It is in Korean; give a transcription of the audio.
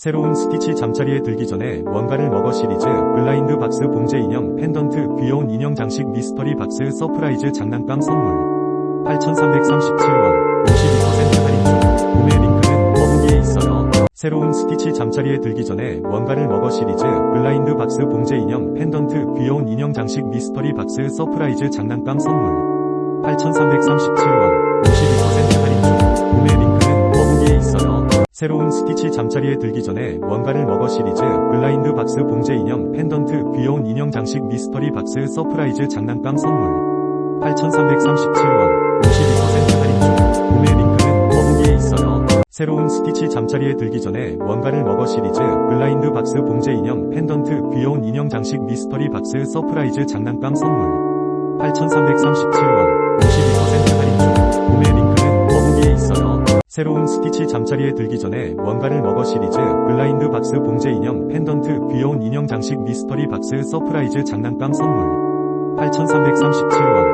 새로운 스티치 잠자리에 들기 전에 뭔가를 먹어 시리즈 블라인드 박스 봉제 인형 펜던트 귀여운 인형 장식 미스터리 박스 서프라이즈 장난감 선물. 8,337원 52% 할인 중. 구매 링크는 더보기에 있어요. 새로운 스티치 잠자리에 들기 전에 뭔가를 먹어 시리즈 블라인드 박스 봉제 인형 펜던트 귀여운 인형 장식 미스터리 박스 서프라이즈 장난감 선물. 8,337원 새로운 스티치 잠자리에 들기 전에 뭔가를 먹어 시리즈 블라인드 박스 봉제 인형 펜던트 귀여운 인형 장식 미스터리 박스 서프라이즈 장난감 선물. 8,337원 52% 할인 중 구매 링크는 더보기에 있어요. 새로운 스티치 잠자리에 들기 전에 뭔가를 먹어 시리즈 블라인드 박스 봉제 인형 펜던트 귀여운 인형 장식 미스터리 박스 서프라이즈 장난감 선물. 8,337원 새로운 스티치 잠자리에 들기 전에 뭔가를 먹어 시리즈 블라인드 박스 봉제 인형 펜던트 귀여운 인형 장식 미스터리 박스 서프라이즈 장난감 선물. 8,337원